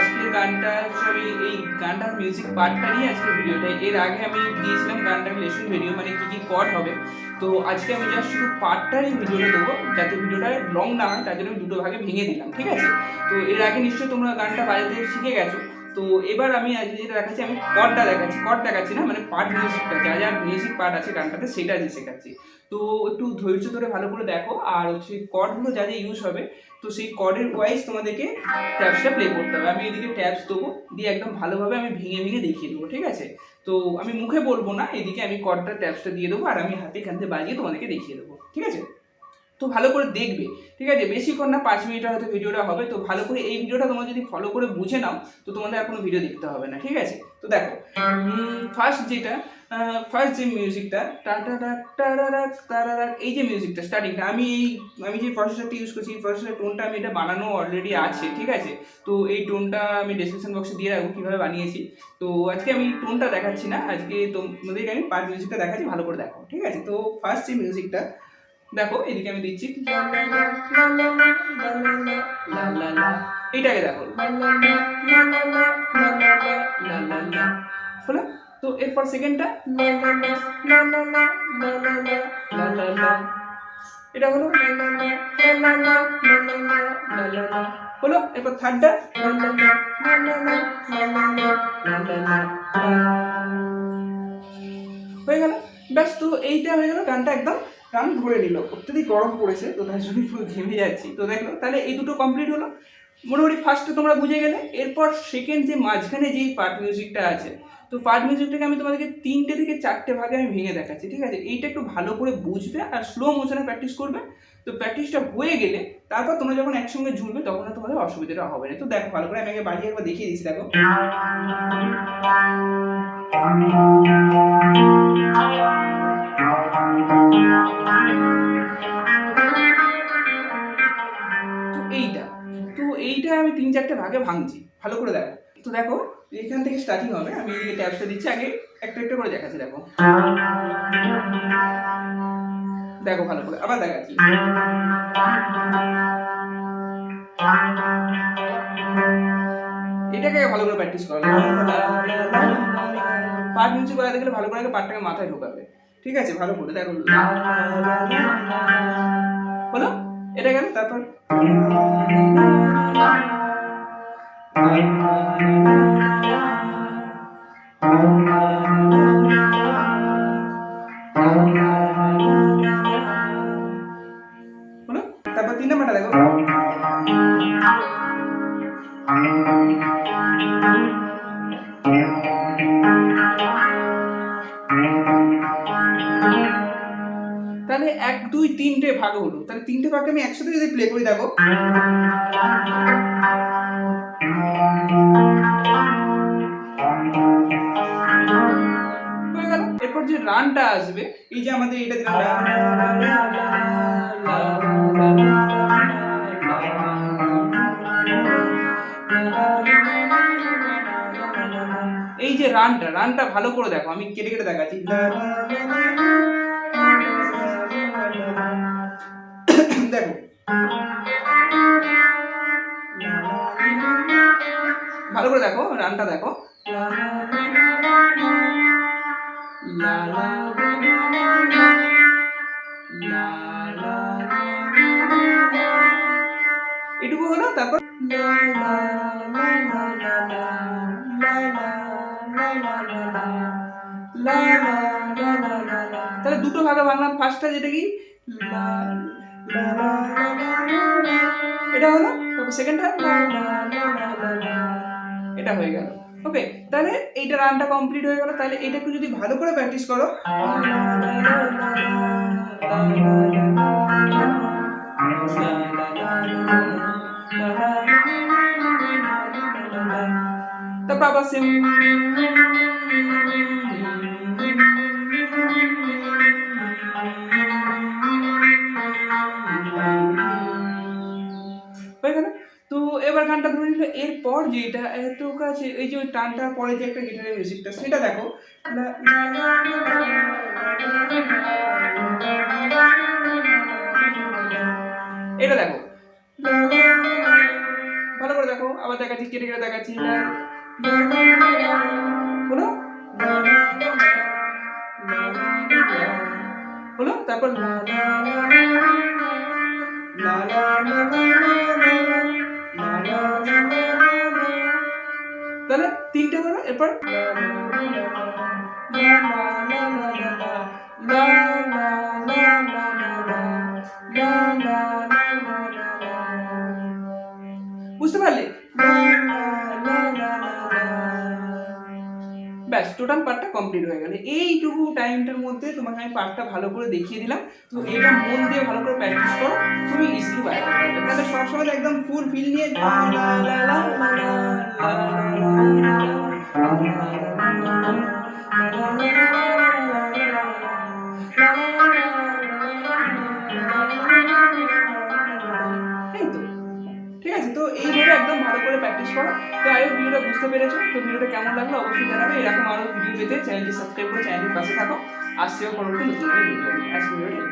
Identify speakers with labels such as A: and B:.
A: আজকের গানটা হচ্ছে আমি এই গানটার মিউজিক পার্টটা নিয়ে আজকের ভিডিওটা এর আগে আমি দিয়েছিলাম গানটার লেসন ভিডিও মানে কী কী কর্ড হবে। তো আজকে আমি জাস্ট শুধু পার্টটারই ভিডিওটা দেবো, যাতে ভিডিওটা লং না হয়, তার জন্য আমি দুটো ভাগে ভেঙে দিলাম, ঠিক আছে? তো এর আগে নিশ্চয়ই তোমরা গানটা বাজাতে শিখে গেছো। তো এবার আমি যেটা দেখাচ্ছি, আমি কর্ডটা দেখাচ্ছি। কর্ড দেখাচ্ছি না মানে পার্ট মিউজিকটা যা যা মিউজিক পার্ট আছে গানটাতে, সেটা আজকে শেখাচ্ছি। তো একটু ধৈর্য ধরে ভালো করে দেখো, আর হচ্ছে কর্ডগুলো যা যা ইউজ হবে, তো সেই কর্ডের ওয়াইজ তোমাদেরকে ট্যাপসটা প্লে করতে হবে। আমি এদিকে ট্যাপস দেবো, দিয়ে একদম ভালোভাবে আমি ভেঙে ভেঙে দেখিয়ে দেবো, ঠিক আছে? তো আমি মুখে বলব না, এদিকে আমি কর্ডটা ট্যাপসটা দিয়ে দেবো, আর আমি হাতে খানতে বাজিয়ে তোমাদেরকে দেখিয়ে দেবো, ঠিক আছে? তো ভালো করে দেখবে, ঠিক আছে? বেশিক্ষণ না, পাঁচ মিনিটের হয়তো ভিডিওটা হবে। তো ভালো করে এই ভিডিওটা তোমরা যদি ফলো করে বুঝে নাও, তো তোমাদের আর কোনো ভিডিও দেখতে হবে না, ঠিক আছে? তো দেখো ফার্স্ট যেটা ফার্স্ট যে মিউজিকটা টাটা এই যে মিউজিকটা স্টার্টিংটা আমি এই, আমি যে প্রসেসরটা ইউজ করছি, এই প্রসেসর টোনটা আমি এটা বানানো অলরেডি আছে, ঠিক আছে? তো এই টোনটা আমি ডেসক্রিপশন বক্সে দিয়ে রাখব, কীভাবে বানিয়েছি। তো আজকে আমি টোনটা দেখাচ্ছি না, আজকে তোমাদেরকে আমি পাঁচ মিউজিকটা দেখাচ্ছি, ভালো করে দেখো, ঠিক আছে? তো ফার্স্ট যে মিউজিকটা দেখো, এদিকে আমি দিচ্ছি। এইটাকে দেখো। হলো? তো এরপর সেকেন্ডটা এটা হলো? হলো? এরপর থার্ডটা হয়ে গেল। ব্যাস, তো এইটা হয়ে গেল। গানটা একদম গান ধরে নিল। অত্যধিক গরম পড়েছে, তো তার জন্য পুরো ঘেমে যাচ্ছি। তো দেখল, তাহলে এই দুটো কমপ্লিট হলো। মোটামুটি ফার্স্টে তোমরা বুঝে গেলে, এরপর সেকেন্ড যে মাঝখানে যেই পার্ট মিউজিকটা আছে, তো পার্ট মিউজিকটাকে আমি তোমাদেরকে তিনটে থেকে চারটে ভাগে আমি ভেঙে দেখাচ্ছি, ঠিক আছে? এইটা একটু ভালো করে বুঝবে আর স্লো মোশনে প্র্যাকটিস করবে। তো প্র্যাকটিসটা হয়ে গেলে, তারপর তোমরা যখন একসঙ্গে জুড়বে তখন আর তোমাদের অসুবিধাটা হবে না। তো দেখো, ভালো করে আমি আগে বাড়ি একবার দেখিয়ে দিচ্ছি, দেখো। তো চারটে ভাগে ভাঙছি। ভালো করে দেখো। তো দেখো, এখান থেকে স্টার্টিং হবে। আমি ট্যাপসটা দিচ্ছি। আগে একটা একটা করে দেখাচ্ছি, দেখো। দেখো ভালো করে। আবার দেখাচ্ছি। এটাকে ভালো করে প্র্যাকটিস করো। পার্ট মিউজিক করা দেখলে ভালো করে আগে পার্টটাকে মাথায় ঢোকাবে। ঠিক আছে? ভালো করে দেখো। হলো? এটা গেল? তারপর? তারপর তিন নাম্বারটা দেখো তাহলে এক, দুই, তিনটে ভাগ হলো। তাহলে তিনটে ভাগ আমি একসাথে যদি প্লে করি, দেখো। এরপর যে রানটা আসবে, এই যে আমাদের এটা এই যে রানটা রানটা ভালো করে দেখো, আমি কেটে কেটে দেখাচ্ছি। দেখো। ভালো করে দেখো, রানটা দেখো। এটুকু হলো তারপর তাহলে দুটো ভাগে ভাঙলাম ফার্স্টটা যেটা কি এটা হলো তারপর সেকেন্ডটা এটা হয়ে গেল ওকে তাহলে এইটা রানটা কমপ্লিট হয়ে গেল। তাহলে এটা একটু যদি ভালো করে প্র্যাকটিস করো। তারপর এবার গানটা ধরে নিল এরপর যেটা এত কাছে এই যে ওই টানটার পরে যে একটা গিটারের মিউজিকটা সেটা দেখো এটা দেখো ভালো করে দেখো আবার দেখাচ্ছি কেটে কেটে দেখাচ্ছি বলো বলো তারপর লা লা লা লা লা লা হয়ে গেল এরপর? বুঝতে পারলে? ব্যাস টোটাল পার্টটা কমপ্লিট হয়ে গেল। এইটুকু টাইমটার মধ্যে তোমাকে আমি পার্টটা ভালো করে দেখিয়ে দিলাম। তো এটা মন দিয়ে ভালো করে প্র্যাকটিস করো। তুমি ইজিলি বাইরে তাহলে সবসময় একদম ফুল ফিল নিয়ে তো এইভাবে একদম ভালো করে প্র্যাকটিস করো। তো আই ভিডিওটা বুঝতে পেরেছ। তো ভিডিওটা কেমন লাগল অবশ্যই জানাবে। এরকম আরও ভিডিও পেতে চ্যানেলটি সাবস্ক্রাইব করে চ্যানেলটির পাশে থাকো। আসছেও পরবর্তী নতুন ভিডিও আজকে ভিডিওটা।